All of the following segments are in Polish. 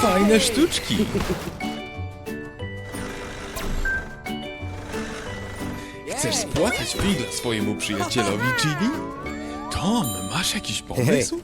Fajne sztuczki. Chcesz spłatać figla swojemu przyjacielowi, Chili? Tom, masz jakiś pomysł?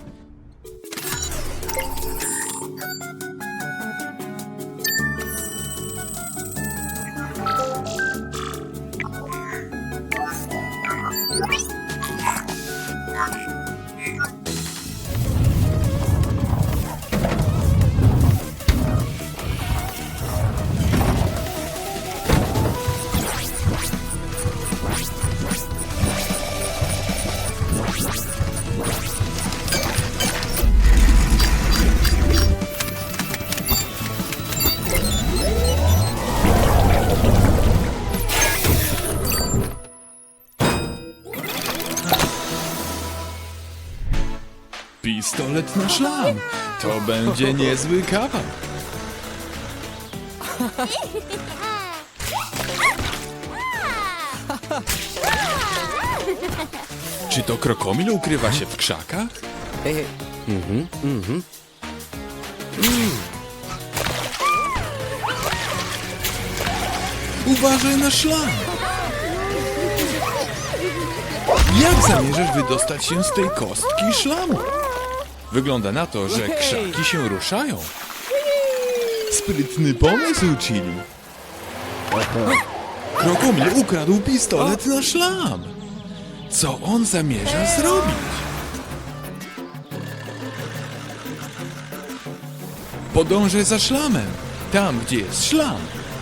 Na szlam. To będzie niezły kawał. Czy to krokomil ukrywa się w krzakach? Uważaj na szlam! Jak zamierzasz wydostać się z tej kostki szlamu? Wygląda na to, że krzaki się ruszają. Sprytny pomysł, Chili. Krokomil ukradł pistolet na szlam. Co on zamierza zrobić? Podążę za szlamem. Tam, gdzie jest szlam,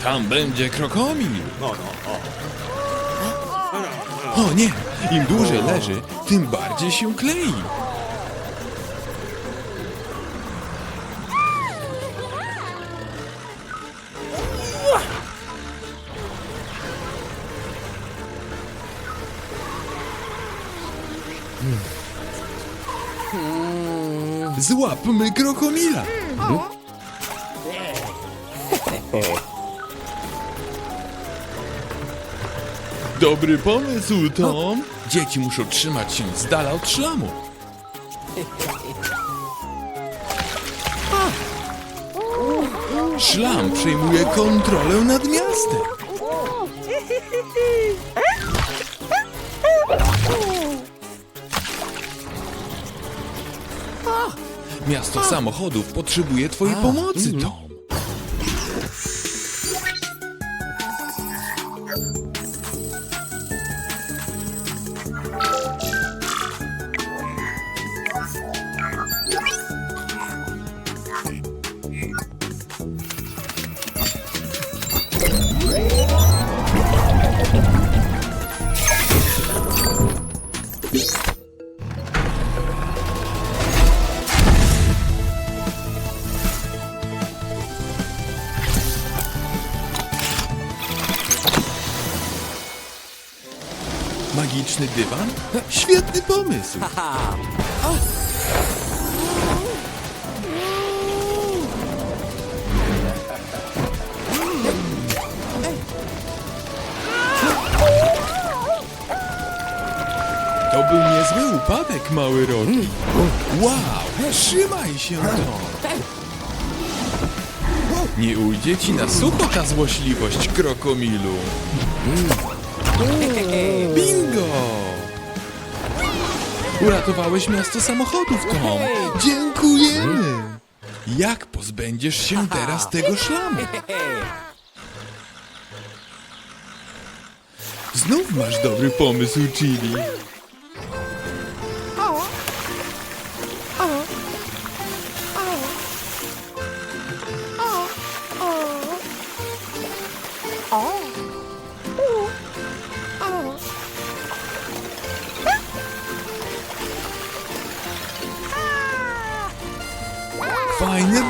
tam będzie krokomil. O nie! Im dłużej leży, tym bardziej się klei. Złapmy krokomila! Dobry pomysł, Tom! Dzieci muszą trzymać się z dala od szlamu. Szlam przejmuje kontrolę nad miastem. Samochodów potrzebuje twojej pomocy, Tom. Świetny pomysł! To był niezły upadek, mały Rocky. Wow, trzymaj się to! Nie ujdzie ci na sucho ta złośliwość, krokomilu. Bingo! Uratowałeś miasto samochodów, Tom. Dziękujemy! Jak pozbędziesz się teraz tego szlamu? Znów masz dobry pomysł, Chili.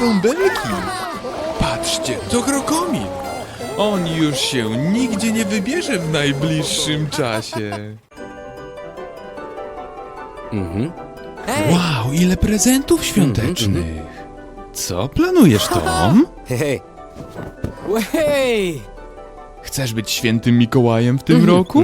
Bąbelki! Patrzcie, to krokomil! On już się nigdzie nie wybierze w najbliższym czasie. Wow, ile prezentów świątecznych! Co planujesz, Tom? Hej! Hej! Chcesz być świętym Mikołajem w tym roku?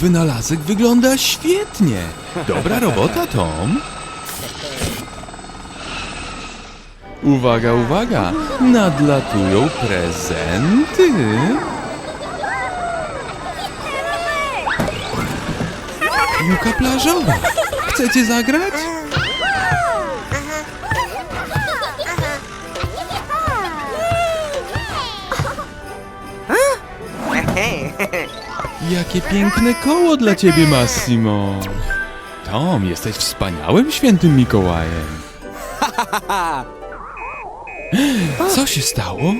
Wynalazek wygląda świetnie. Dobra robota, Tom. Uwaga, uwaga! Nadlatują prezenty. Piłka plażowa. Chcecie zagrać? Jakie piękne koło dla ciebie, Massimo. Tom, jesteś wspaniałym świętym Mikołajem. Co się stało?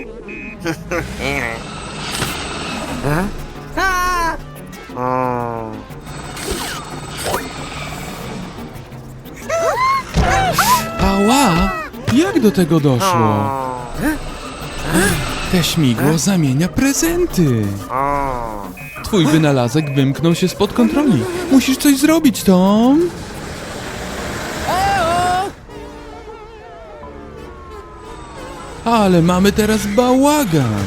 Ała! Jak do tego doszło? Te śmigło zamienia prezenty. Twój wynalazek wymknął się spod kontroli. Musisz coś zrobić, Tom. Ale mamy teraz bałagan.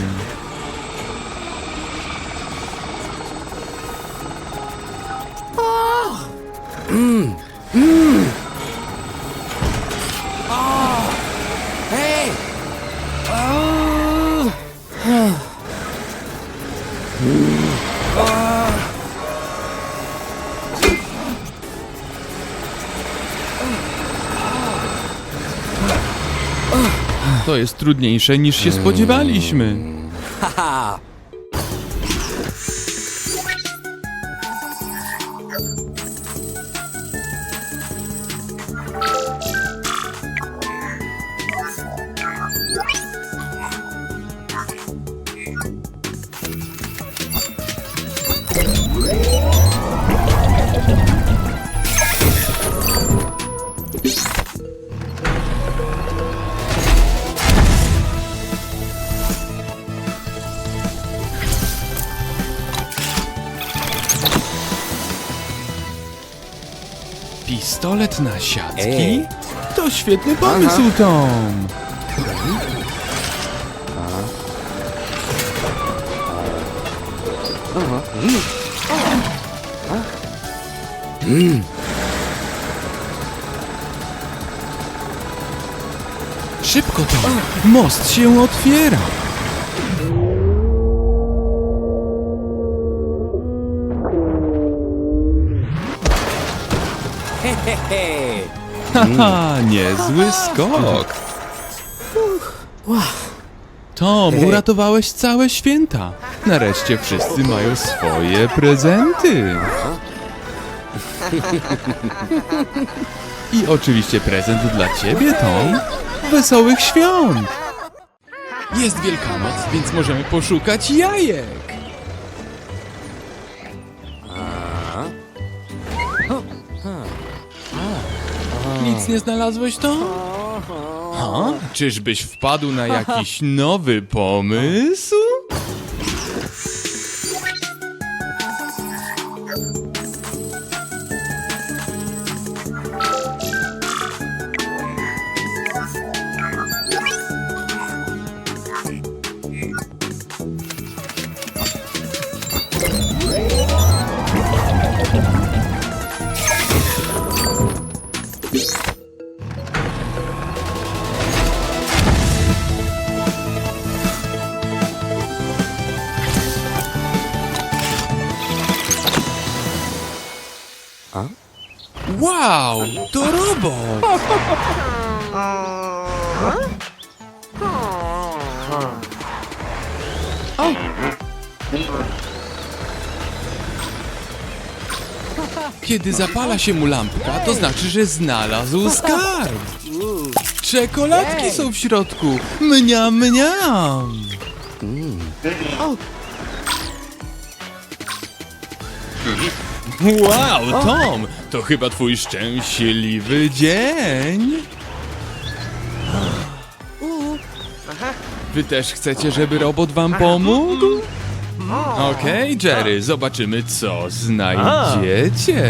To jest trudniejsze niż się spodziewaliśmy. Haha! Pistolet na siatki? Ej. To świetny pomysł, Tom. Szybko, Tom. Most się otwiera. Haha, niezły skok. Tom, uratowałeś całe święta. Nareszcie wszyscy mają swoje prezenty. I oczywiście prezent dla ciebie, Tom. Wesołych świąt! Jest Wielkanoc, więc możemy poszukać jajek. Nie znalazłeś, Tom? Ha? Czyżbyś wpadł na jakiś nowy pomysł? Wow, to robot! Kiedy zapala się mu lampka, to znaczy, że znalazł skarb. Czekoladki są w środku. Mniam, mniam. Wow, Tom, to chyba twój szczęśliwy dzień. Wy też chcecie, żeby robot wam pomógł? Okej, Jerry, zobaczymy, co znajdziecie.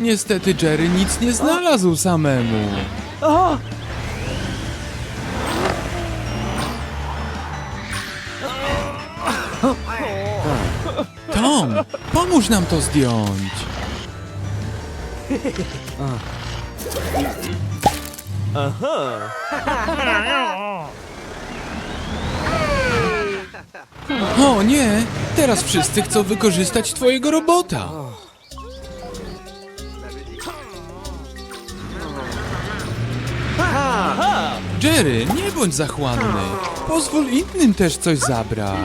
Niestety Jerry nic nie znalazł samemu. Tom, pomóż nam to zdjąć. O nie, teraz wszyscy chcą wykorzystać twojego robota. Jerry, nie bądź zachłanny. Pozwól innym też coś zabrać.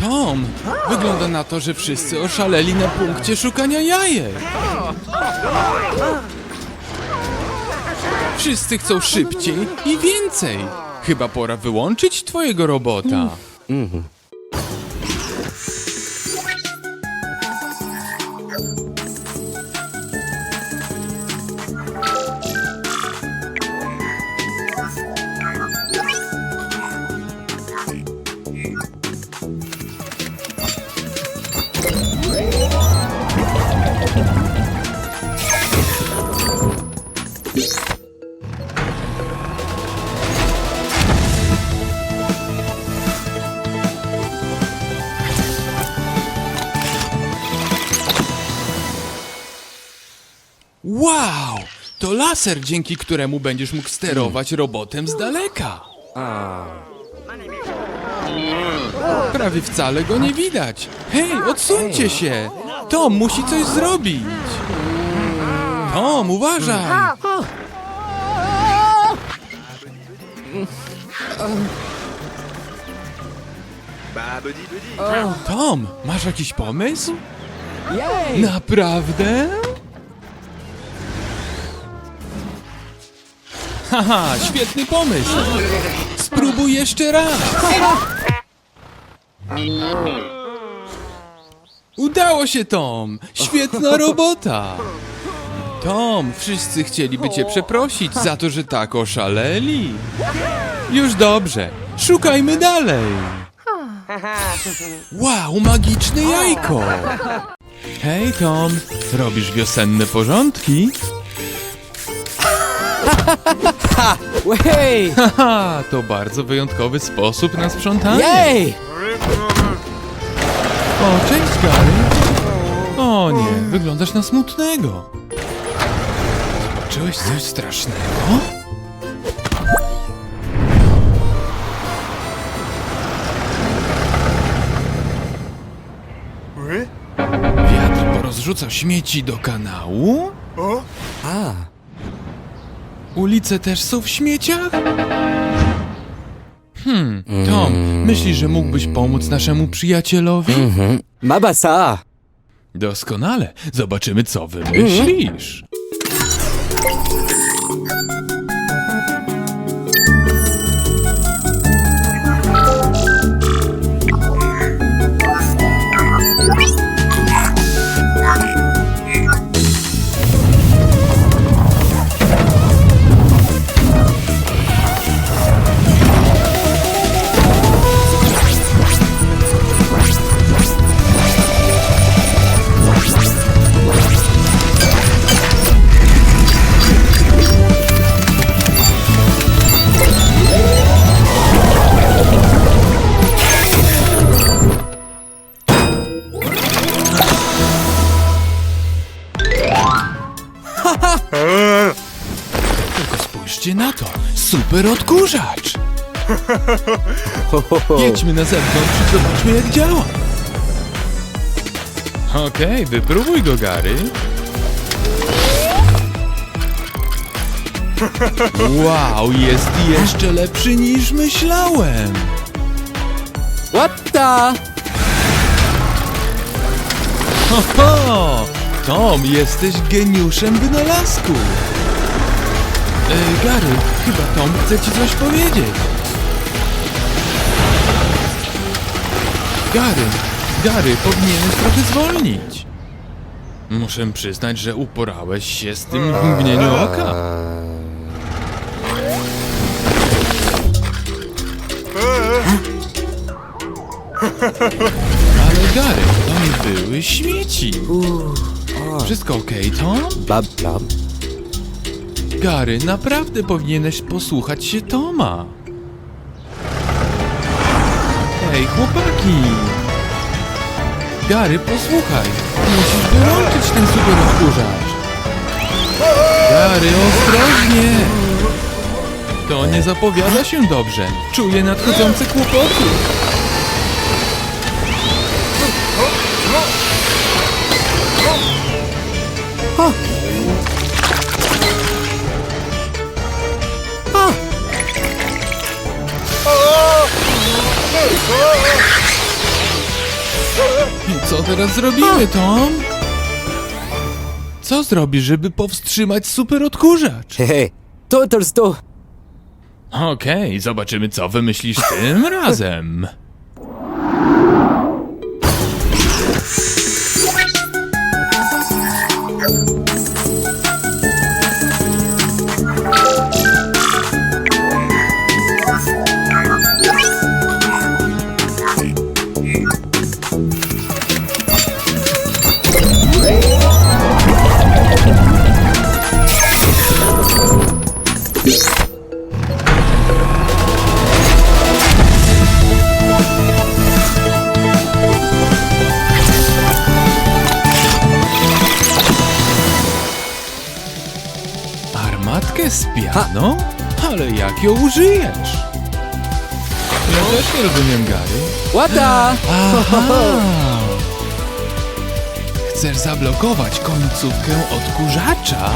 Tom, wygląda na to, że wszyscy oszaleli na punkcie szukania jajek. Wszyscy chcą szybciej i więcej. Chyba pora wyłączyć twojego robota. Wow! To laser, dzięki któremu będziesz mógł sterować robotem z daleka. Prawie wcale go nie widać. Hej, odsuńcie się! Tom musi coś zrobić. Tom, uważaj! Tom, masz jakiś pomysł? Jej! Naprawdę? Haha, świetny pomysł! Spróbuj jeszcze raz! Udało się, Tom! Świetna robota! Tom, wszyscy chcieliby cię przeprosić za to, że tak oszaleli. Już dobrze, szukajmy dalej. Wow, magiczne jajko! Hej Tom, robisz wiosenne porządki? Jej! Haha, to bardzo wyjątkowy sposób na sprzątanie. Jej! O, cześć Gary. O nie, wyglądasz na smutnego. Zobaczyłeś coś strasznego? Wiatr porozrzucał śmieci do kanału? A, Ulice też są w śmieciach? Hmm, Tom, myślisz, że mógłbyś pomóc naszemu przyjacielowi? Mabasa! Doskonale. Zobaczymy, co wymyślisz. Super odkurzacz. Jedźmy na zewnątrz i zobaczmy, jak działa. Okej, wypróbuj go, Gary. Wow, jest jeszcze lepszy niż myślałem. What the? Ho, Tom, jesteś geniuszem wynalazku. E, Gary, chyba Tom chce ci coś powiedzieć. Gary, Gary, powinieneś trochę zwolnić. Muszę przyznać, że uporałeś się z tym w mgnieniu oka. Ale Gary, to nie były śmieci. Wszystko okej, Tom? Bab, bab. Gary, naprawdę powinieneś posłuchać się Toma. Hej, chłopaki! Gary, posłuchaj. Musisz wyłączyć ten super odkurzacz. Gary, ostrożnie! To nie zapowiada się dobrze. Czuję nadchodzące kłopoty. I co teraz zrobimy, Tom? Co zrobisz, żeby powstrzymać super odkurzacz? Hehe. To to to. Okej, zobaczymy, co wymyślisz tym razem. Ale jak ją użyjesz? Ja też nie rozumiem, Gary. Łata! Aha! Chcesz zablokować końcówkę odkurzacza?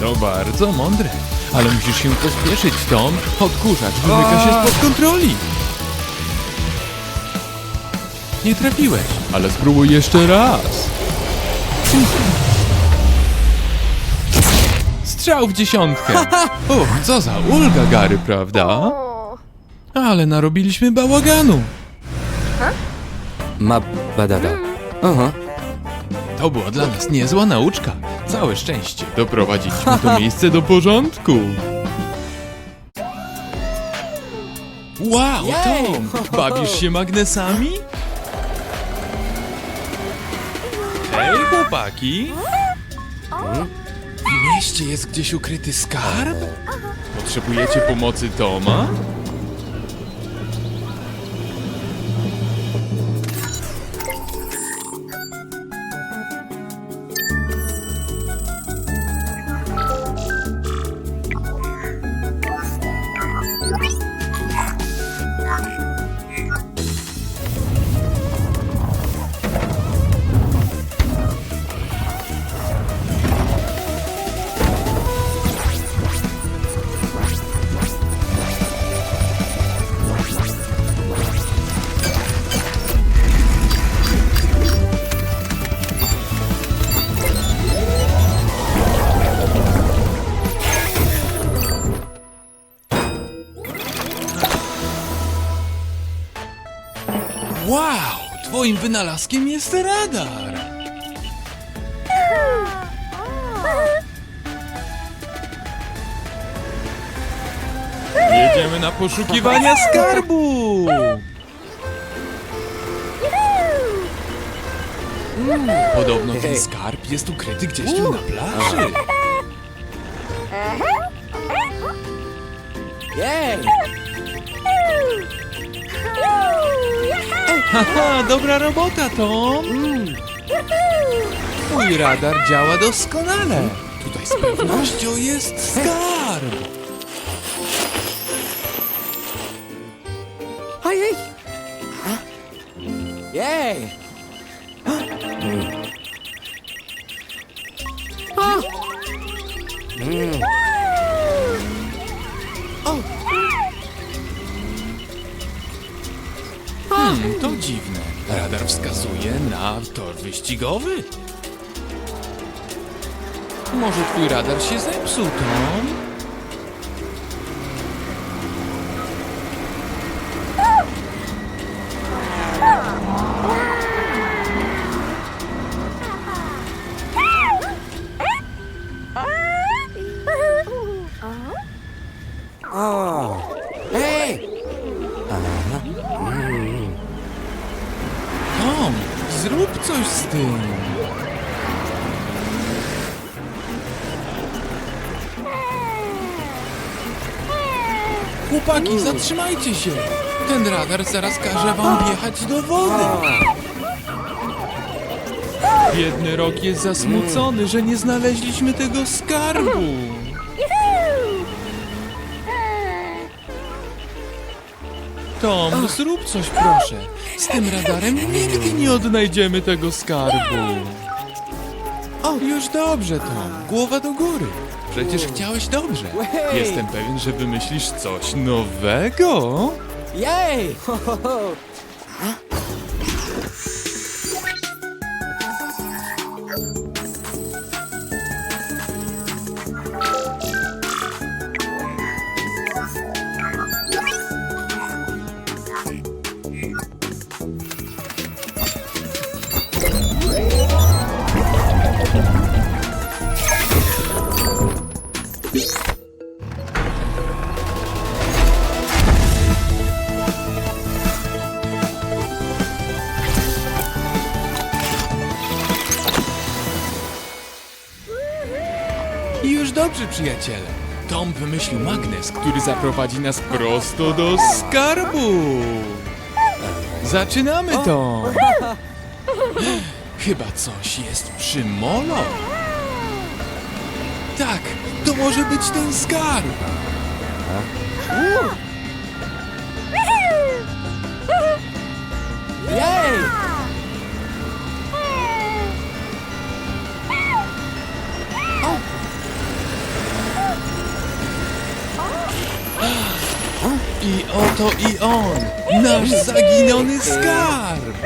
To bardzo mądre. Ale musisz się pospieszyć, Tom. Odkurzacz wymyka się spod kontroli. Nie trafiłeś, ale spróbuj jeszcze raz. Strzał w dziesiątkę. O, co za ulga, Gary, prawda? Ale narobiliśmy bałaganu. Ma badada. Aha. To była dla nas niezła nauczka. Całe szczęście. Doprowadziliśmy to miejsce do porządku. Wow, Tom! Bawisz się magnesami? Hej, chłopaki! Mieście jest gdzieś ukryty skarb? Potrzebujecie pomocy Toma? Twoim wynalazkiem jest radar! Jedziemy na poszukiwania skarbu! Podobno ten skarb jest ukryty gdzieś tu na plaży. Jej! Haha, dobra robota, Tom! Twój radar działa doskonale. Tutaj z pewnością jest skarb. Ojej! Jej! To dziwne. Radar wskazuje na tor wyścigowy. Może twój radar się zepsuł, Tom? Zatrzymajcie się! Ten radar zaraz każe wam wjechać do wody. Biedny rok jest zasmucony, że nie znaleźliśmy tego skarbu. Tom, zrób coś proszę. Z tym radarem nigdy nie odnajdziemy tego skarbu. O, już dobrze, Tom. Głowa do góry. Przecież chciałeś dobrze. Jestem pewien, że wymyślisz coś nowego. Jej! Ho, ho, ho. Przyjaciele. Tom wymyślił magnes, który zaprowadzi nas prosto do skarbu. Zaczynamy to. Chyba coś jest przy molo. Tak, to może być ten skarb. Jej! I oto i on, nasz zaginony skarb.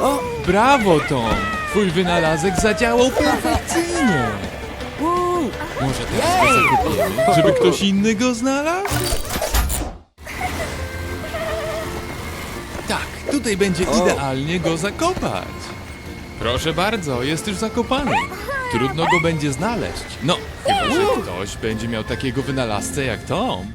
O! Brawo, Tom. Twój wynalazek zadziałał perfekcyjnie. Uuu. Może teraz go zakopiemy, żeby ktoś inny go znalazł? Tak, tutaj będzie idealnie go zakopać. Proszę bardzo, jest już zakopany. Trudno go będzie znaleźć. No, chyba że ktoś będzie miał takiego wynalazcę jak Tom.